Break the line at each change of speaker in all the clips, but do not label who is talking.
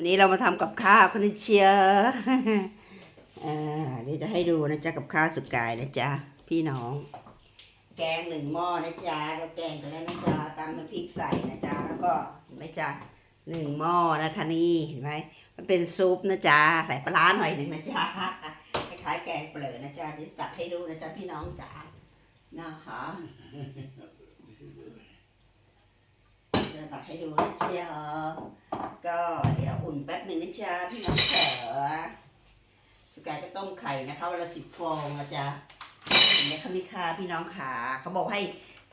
วันนี้เรามาทำกับข้าวคุณเชียร์อ่าเดี๋ยวจะให้ดูนะจ๊ะกับข้าวสุดกายนะจ๊ะพี่น้อง แกงหนึ่งหม้อนะจ๊ะเราแกงกันแล้วนะจ๊ะตามน้ำพริกใส่นะจ๊ะแล้วก็เห็นไหมจ๊ะหนึ่งหม้อนะคะนี่เห็นไหมมันเป็นซุปนะจ๊ะใส่ปลาร้าหน่อยหนึ่งนะจ๊ะคล้ายๆแกงเปลือกนะจ๊ะเดี๋ยวตักให้ดูนะจ๊ะพี่น้องจ๋านะคะ จะตักให้ดูนะจ๊ะก็เดี๋ยวอุ่นแป๊บหนึ่งนะจ๊ะพี่น้องเถอะสุกายก็ต้มไข่นะคะวันละสิบฟองนะจ๊ะอย่างนี้ยคณิคาพี่น้องขาเขาบอกให้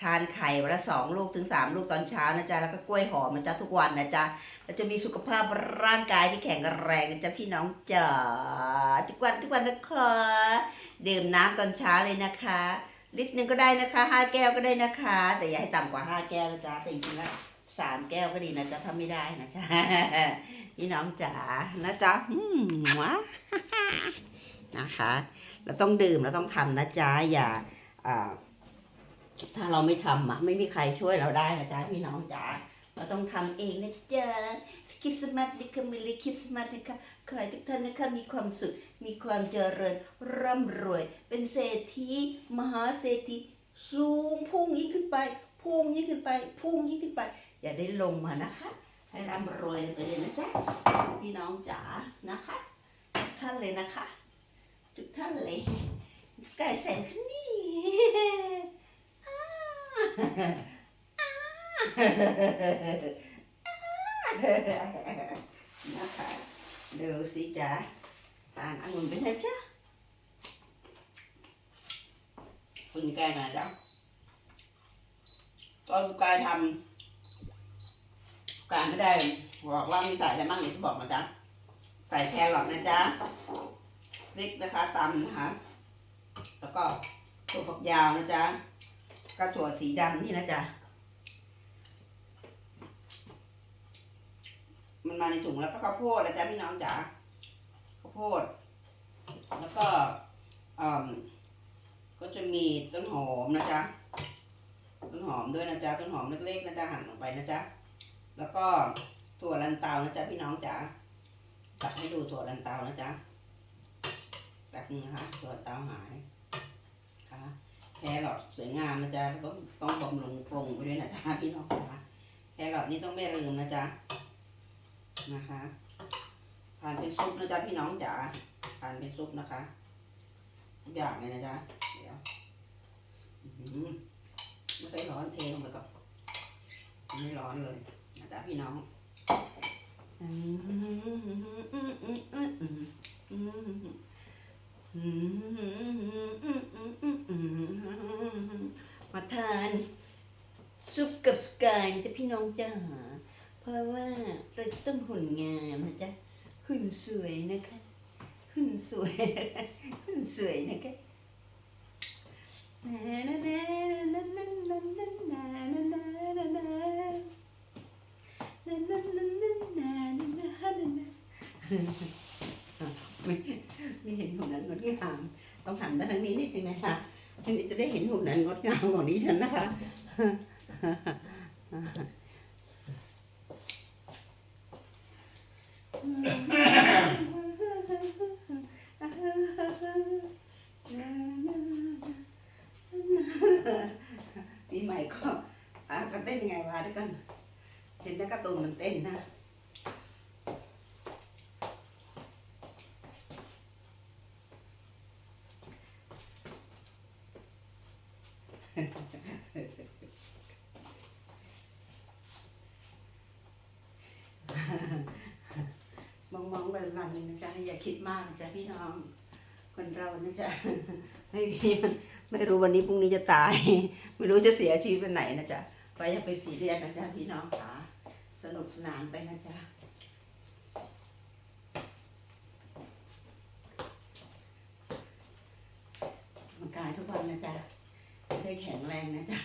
ทานไข่วันละสองลูกถึงสามลูกตอนเช้านะจ๊ะแล้วก็กล้วยหอมนะจ๊ะทุกวันนะจ๊ะเราจะมีสุขภาพร่างกายที่แข็งแรงนะจ๊ะพี่น้องจ๋าทุกวันทุกวันนะคะดื่มน้ำตอนเช้าเลยนะคะลิตรหนึ่งก็ได้นะคะห้าแก้วก็ได้นะคะ แต่อย่าให้ต่ำกว่าห้าแก้วนะจ๊ะแต่จริงๆแล้ว สามแก้วก็ดีนะจ๊ะถ้าไม่ได้นะจ๊ะพี่น้องจ๋านะจ๊ะอืมวนะคะ เราต้องดื่มเราต้องทำนะจ๊ะอย่าถ้าเราไม่ทำอะไม่มีใครช่วยเราได้นะจ๊ะพี่น้องจ๋าเราต้องทำเองนะจ๊ะคริสต์มาสนี่ค่ะมิลลิคริสต์มาสนะคะขอให้ทุกท่านนะคะมีความสุขมีความเจริญร่ำรวย เป็นเศรษฐีมหาเศรษฐีสูงพุ่งยิ่งขึ้นไปพุ่งยิ่งขึ้นไปพุ่งยิ่งขึ้นไป อย่าได้ลงมานะคะ ให้ร่ำรวยไปเลยนะจ๊ะพี่น้องจ๋านะคะทุกท่านเลยนะคะทุกท่านเลยไก่แสนขึ้นนี่อ้นะคะดูสิจ๊ะทานองุ่นเป็นไงจ๊ะคุณแกนะจ๊ะตอนกายทำ กายไม่ได้บอกว่ามีใส่อะไรบ้างเดี๋ยวจะบอกมาจ๊ะใส่แครอทนะจ๊ะพริกนะคะตำนะคะแล้วก็ถั่วฝักยาวนะจ๊ะก็ถั่วสีดำนี่นะจ๊ะมันมาในถุงแล้วก็ข้าวโพดนะจ๊ะพี่น้องจ๋าข้าวโพด แล้วก็อ่าก็จะมีต้นหอมนะจ๊ะต้นหอมด้วยนะจ๊ะต้นหอมเล็กๆนะจ๊ะหั่นลงไปนะจ๊ะ แล้วก็ถั่วลันเตานะจ๊ะพี่น้องจ๋าตัดให้ดูถั่วลันเตานะจ๊ะแบบนึงนะคะตัวเตาหายค่ะแครอทสวยงามนะจ๊ะแล้วก็ต้องบำรุงปรุงไปด้วยนะจ๊ะพี่น้องคะแครอทนี่ต้องไม่ลืมนะจ๊ะนะคะทานเป็นซุปนะจ๊ะพี่น้องจ๋าทานเป็นซุปนะคะทุกอย่างเลยนะจ๊ะเดี๋ยวอื้อหือไม่ค่อยร้อนเทลงไปก่อนไม่ร้อนเลย จ๊ะพี่น้องมาทานซุปกับสกายจะพี่น้องจ้าเพราะว่าเราต้องหุ่นงามนะจ๊ะหุ่นสวยนะคะหุ่นสวยนะคะหุ่นสวยนะคะ ไม่ไม่เห็นหุ่นนั้นงดงามต้องหันมาทางนี้นิดนึงนะคะทางนี้จะได้เห็นหุ่นนั้นงดงามของดิฉันนะคะปีใหม่ก็อะก็เต้นไงวะด้วยกันเห็นนักการ์ตูนมันเต้นนะ มองมองๆวันวันนะจ๊ะอย่าคิดมากนะจ๊ะพี่น้อง คนเรานะจ๊ะไม่มีมันไม่รู้วันนี้พรุ่งนี้จะตาย ไม่รู้จะเสียชีวิตวันไหนนะจ๊ะไปอย่าไปสีเรียสนะจ๊ะพี่น้องค่ะสนุกสนานไปนะจ๊ะมันกายทุกวันนะจ๊ะได้แข็งแรงนะจ๊ะ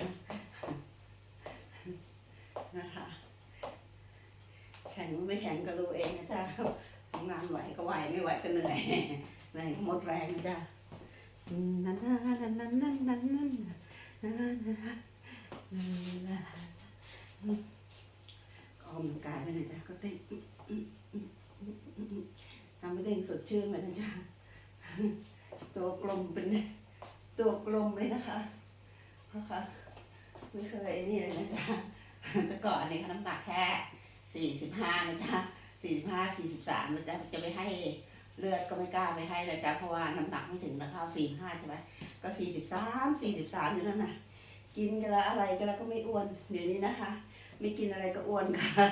ไม่ได้สดชื่นเลยนจะตัวกลมเป็นตัวกลมเลยนะคะเพราะค่ะไม่เคยนี่เลยนะจ๊ะแต่ก่อนนนี้เขาน้ำหนักแค่สี่สิบห้านะจ๊ะสี่สิบห้าสี่สิบสามนะจ๊ะจะไม่ให้เลือดก็ไม่กล้าไม่ให้นะจ๊ะเพราะว่าน้ำหนักไม่ถึงนะข้าวสี่ห้าใช่ไหมก็สี่สิบสามสี่สิบสามอยู่นั่นน่ะกินกันล้วอะไรกันแล้วก็ไม่อ้วนเดี๋ยวนี้นะคะ ไม่กินอะไรก็อ้วนค่ะ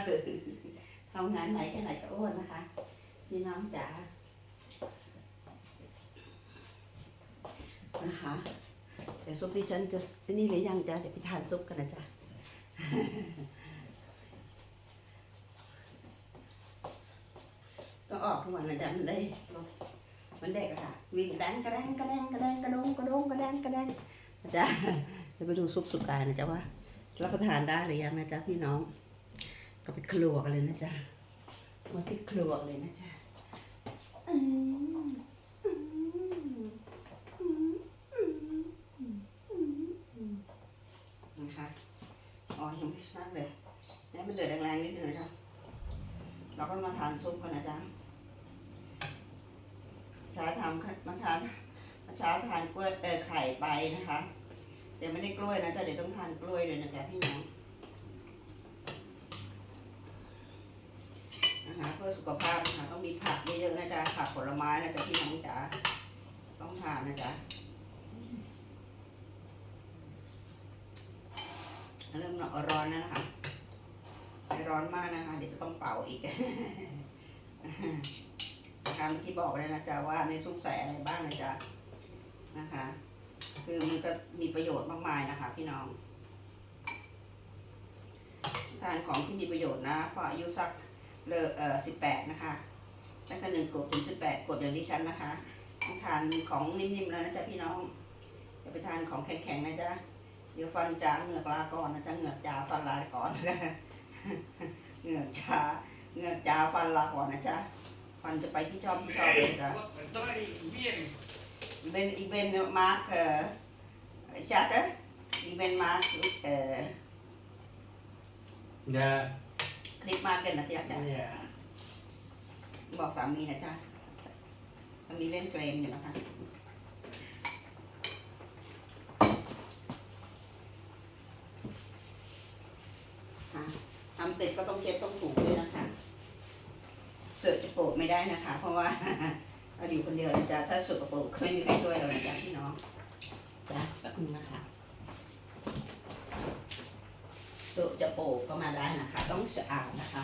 ทำงานไหนแค่ไหนก็อ้วนนะคะพี่น้องจ๋า นะคะแต่ซุปที่ฉันจะนี่หรือยังจ๊ะเดี๋ยวไปทานซุปกันนะจ๊ะต้ออกทุกวันนะจ๊ะมันได้มันเด็กอะค่ะวิ่งกระแดงกระแดงกระแดงกระแดงกระดงกระดงกระแดงกระแดงนะจ๊ะเดี๋ยวไปดูซุปสุกายนะจ๊ะว่ารับประทานได้หรือยังนะจ๊ะพี่น้อง ก็ไปครัวกันเลยนะจ๊ะมาที่ครัวเลยนะจ๊ะอืมอืมอืมอืมอืมอืมนะคะ อ๋อยังไม่ชัดเลยให้มันเดือดแรงๆนิดหนึ่งนะจ๊ะเราก็มาทานซุปกันนะจ๊ะช้าทำมาช้ามาช้าทานกล้วยเออไข่ไปนะคะแต่ไม่ได้กล้วยนะจ๊ะเดี๋ยวต้องทานกล้วยเลยนะจ๊ะพี่น้องนะคะเพื่อสุขภาพนะคะต้องมีผักเยอะๆนะจ๊ะผักผลไม้นะจ๊ะพี่น้องจ๋าต้องทานนะจ๊ะ เริ่มร้อนแล้วนะคะไม่ร้อนมากนะคะ เดี๋ยวจะต้องเป่าอีกนะคะเมื่อกี้บอกเลยนะจ๊ะว่าในซุปใส่อะไรบ้างนะจ๊ะนะคะ คือมันก็มีประโยชน์มากมายนะคะ พี่น้องทานของที่มีประโยชน์นะพออายุสักเลเอ่อสิบแปดนะคะตั้งแต่หนึ่งขวบถึงสิบแปดขวบอย่างที่ฉันนะคะต้องทานของนิ่มๆแล้วนะจ๊ะพี่น้องอย่าไปทานของแข็งๆนะจ๊ะ ดี๋ยวฟันจางเหงือกลาก่อนนะจ๊ะเหงือกจาฟันลาก่อนเหงือกจาเหงือกจาฟันลาก่อนนะจ๊ะฟันจะไปที่ชอบที่ชอบเลยจ้ะ
Wat een draai weer.
Ik ben, ik ben maak, uh, chatten. Ik ben maak, uh,
Ja.
คลิปมาเกินนะจ๊ะจ๊ะ
Ja.
บอกสามีนะจ๊ะมันมีเล่นเกมอยู่นะคะค่ะทำเสร็จก็ต้องเช็ดต้องถูด้วยนะคะเสือจะโปะไม่ได้นะคะ เพราะว่าเราอยู่คนเดียวนะจ๊ะถ้าสุกโปะไม่มีใครช่วยเรานะจ๊ะพี่น้องจ้ะแป๊บนึงนะคะสุจะโปะก็มาได้นะคะ ต้องสะอาดนะคะ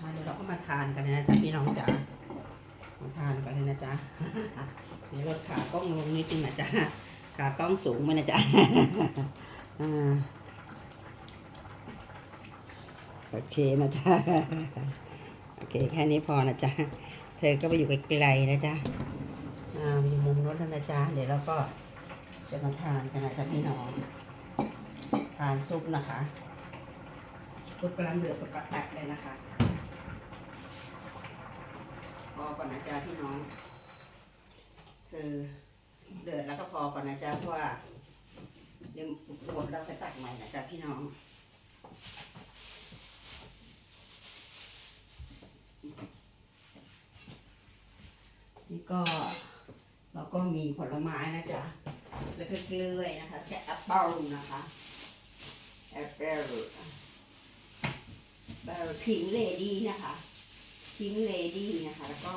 ค่ะเดี๋ยวเราก็มาทานกันเลยนะจ๊ะพี่น้องจ๋ามาทานกันเลยนะจ๊ะ เดี๋ยวลดขากล้องลงนิดนึงนะจ๊ะ สูงไปนะจ๊ะโอเคนะจ๊ะโอเคแค่นี้พอนะจ๊ะเธอก็ไปอยู่ไกลๆนะจ๊ะอ่าอยู่มุมโน้นแล้วนะจ๊ะเดี๋ยวเราก็จะมาทานกันนะจ๊ะพี่น้องทานซุปนะคะซุปกำลังเดือดประตักเลยนะคะพอก่อนนะจ๊ะพี่น้อง คือ เดือดแล้วก็พอก่อนนะจ๊ะเพราะว่าเดี๋ยวหมดแล้วไปตักใหม่นะจ๊ะพี่น้องนี่ก็เราก็มีผลไม้นะจ๊ะ แล้วก็เกลือนะคะแค่แอปเปิลนะคะแอปเปิลเบลพิงเลดี้นะคะพิงเลดี้นะคะ แล้วก็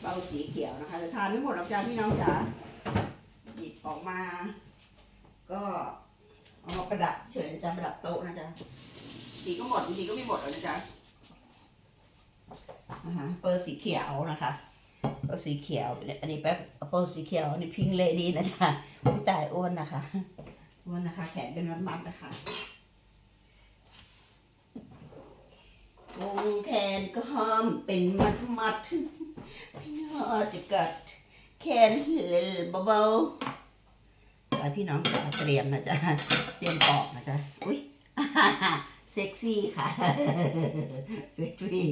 เบาสีเขียวนะคะจะทานไม่หมดหรอกจ้าพี่น้องจ๋าหยิบออกมา ก็เอามาประดับเฉยจ๊ะประดับโต๊ะนะจ๊ะดีก็หมดดีก็ไม่หมดหรอกนะจ๊ะนะคะเปอร์สีเขียวนะคะเปอร์สีเขียวอันนี้แป๊บเปอร์สีเขียวอันนี้พิงเลดี้นะจ๊ะพี่ตายอ้วนนะคะอ้วนนะคะ แขนเป็นมัดๆนะคะวงแขนก็ห้ามเป็นมัดมัด พี่น้องจะกัดแขนเบาๆไปพี่น้องจ๋าเตรียมนะจ๊ะ เตรียมปอกนะจ๊ะ อุ้ยเซ็กซี่ค่ะ เซ็กซี่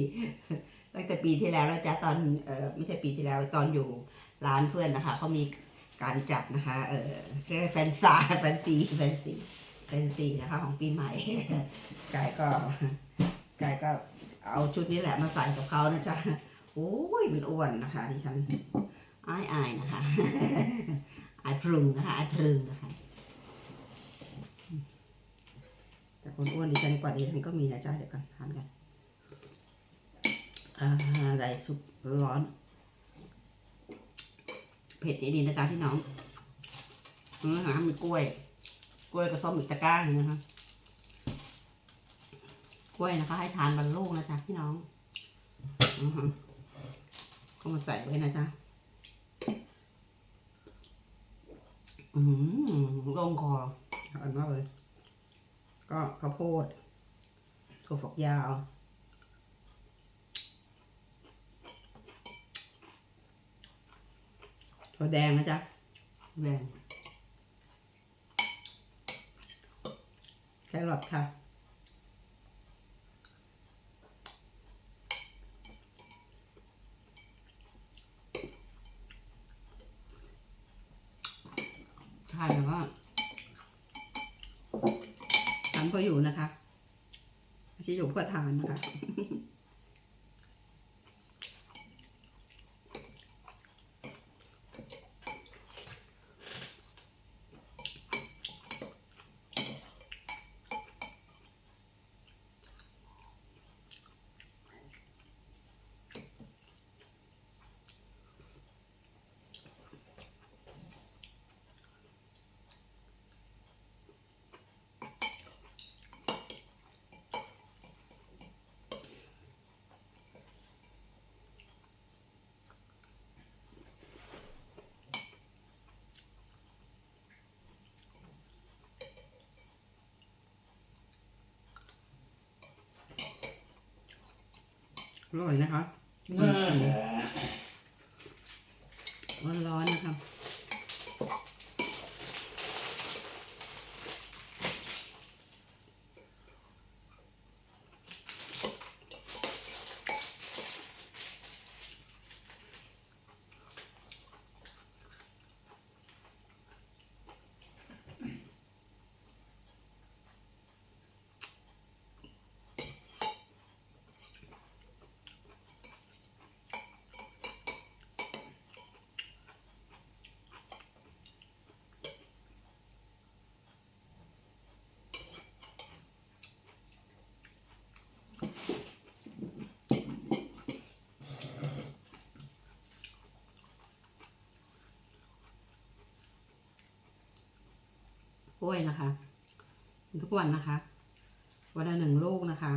ตั้งแต่ปีที่แล้วแล้วจ้ะตอนเออไม่ใช่ปีที่แล้วตอนอยู่ร้านเพื่อนนะคะเขามีการจัดนะคะ เออเรียกแฟนซาแฟนซีแฟนซีแฟนซีนะคะของปีใหม่กายก็กายก็เอาชุดนี้แหละมาใส่กับเขานะจ๊ะ โอ้ยมันอ้วนนะคะดิฉันอายอายนะคะอายพรุงนะคะอายพรุงนะคะแต่คนอ้วนดิฉันกว่าดิฉันก็มีนะจ๊ะเดี๋ยวกันทานกันอ่าใส่ซุปร้อน เผ็ดดีๆนะจ๊ะพี่น้องเนื้อหามีกล้วย กล้วยกับส้มอีกตะกร้าหนึ่งนะคะกล้วยนะคะ ให้ทานบรรลูกนะจ๊ะพี่น้อง อือฮึ ก็มาใส่ไว้นะจ๊ะอืมลงคออร่อยมากเลย ก็ข้าวโพดถั่วฝักยาว ถั่วแดงนะจ๊ะแดงแครอทค่ะ ทานแล้วก็ทานเพื่ออยู่นะคะ ที่อยู่เพื่อทานค่ะ ร่อยนะคะร้อนๆนะคะ ล้วยนะคะ ทุกวันนะคะ วันละหนึ่งลูกนะคะ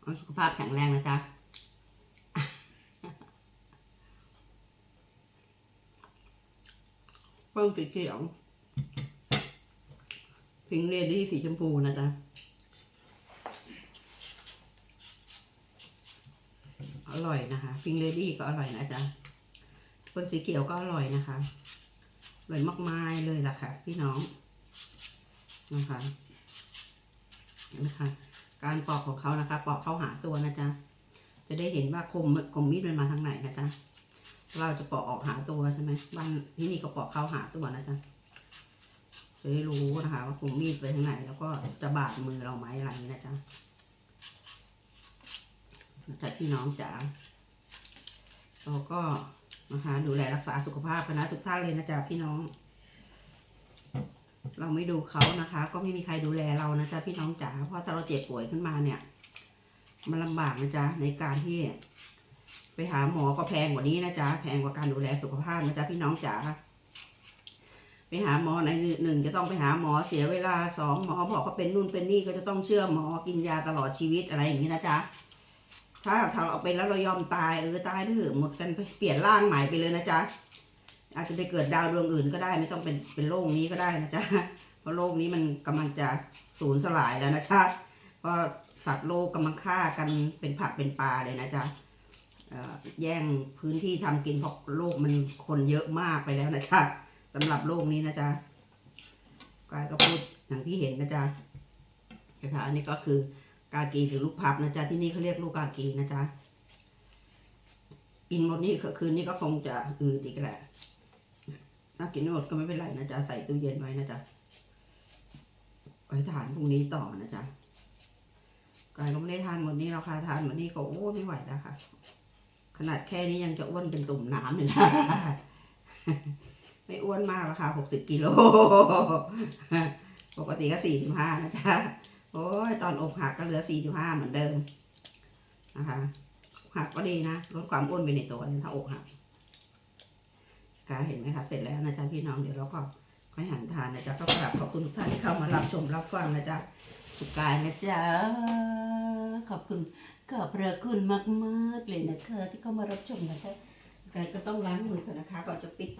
เอาสุขภาพแข็งแรงนะจ๊ะเพิ่มสีเขียวพิงเลดี้สีชมพูนะจ๊ะอร่อยนะคะพิงเลดี้ก็อร่อยนะจ๊ะคนสีเขียวก็อร่อยนะคะ อร่อยมากมายเลยล่ะค่ะ พี่น้องนะคะนะคะการปอกของเขานะคะ ปอกเข้าหาตัวนะจ๊ะจะได้เห็นว่าคมคมมีดมันมาทางไหนนะจ๊ะเราจะปอกออกหาตัวใช่ไหมบ้านที่นี่ก็ปอกเข้าหาตัวนะจ๊ะจะได้รู้นะคะ ว่าคมมีดไปทางไหน แล้วก็จะบาดมือเราไหมอะไรอย่างนี้นะจ๊ะนะจ๊ะพี่น้องจ๋าเราก็ นะคะดูแลรักษาสุขภาพกันนะทุกท่านเลยนะจ๊ะพี่น้อง เราไม่ดูเขานะคะ ก็ไม่มีใครดูแลเรานะจ๊ะพี่น้องจ๋าเพราะถ้าเราเจ็บป่วยขึ้นมาเนี่ย มันลำบากนะจ๊ะในการที่ ไปหาหมอก็แพงกว่านี้นะจ๊ะแพงกว่าการดูแลสุขภาพนะจ๊ะพี่น้องจ๋าไปหาหมอในหนึ่งจะต้องไปหาหมอเสียเวลาสองหมอบอกว่าเป็นนู่นเป็นนี่ก็จะต้องเชื่อหมอกินยาตลอดชีวิตอะไรอย่างนี้นะจ๊ะ ถ้าถ้าเราไปแล้วเรายอมตายเออตายเถอะหมดกันไปเปลี่ยนร่างใหม่ไปเลยนะจ๊ะอาจจะไปเกิดดาวดวงอื่นก็ได้ไม่ต้องเป็นเป็นโรคนี้ก็ได้นะจ๊ะเพราะโรคนี้มันกำลังจะสูญสลายแล้วนะจ๊ะเพราะสัตว์โลกกำลังฆ่ากันเป็นผักเป็นปลาเลยนะจ๊ะเอ่อแย่งพื้นที่ทำกินเพราะโลกมันคนเยอะมากไปแล้วนะจ๊ะสำหรับโลกนี้นะจ๊ะกายก็พูดอย่างที่เห็นนะจ๊ะนะคะอันนี้ก็คือ กากีหรือลูกพับนะจ๊ะที่นี่เขาเรียกลูกกากีนะจ๊ะกินหมดนี่คืนนี้ก็คงจะอืดอีกแหละถ้ากินไม่หมดก็ไม่เป็นไรนะจ๊ะใส่ตู้เย็นไว้นะจ๊ะไว้ทานพรุ่งนี้ต่อนะจ๊ะกายก็ไม่ได้ทานหมดนี้เราค่ะทานหมดนี้ก็โอ้ไม่ไหวแล้วค่ะ ขนาดแค่นี้ยังจะอ้วนเป็นตุ่มน้ำเลยนะไม่อ้วนมากแล้วค่ะหกสิบกิโล ปกติก็สี่สิบห้านะจ๊ะ โอ้ยตอนอกหักก็เหลือสี่สิบห้าเหมือนเดิมนะคะหักก็ดีนะลดความอ้วนไปในตัวเลยถ้าอกหักกาเห็นไหมคะเสร็จแล้วนะจ๊ะพี่น้องเดี๋ยวเราก็ค่อยหันทานนะจ๊ะก็กราบขอบคุณทุกท่านที่เข้ามารับชมรับฟังนะจ๊ะสุขกายนะจ๊ะขอบคุณขอบพระคุณมากๆเลยนะคะที่เข้ามารับชมนะคะกายก็ต้องล้างมือก่อนนะคะก่อนจะปิด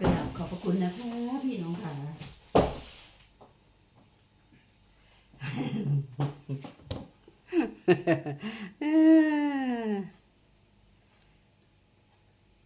กราบขอบพระคุณ นะคะพี่น้องค่ะเอ้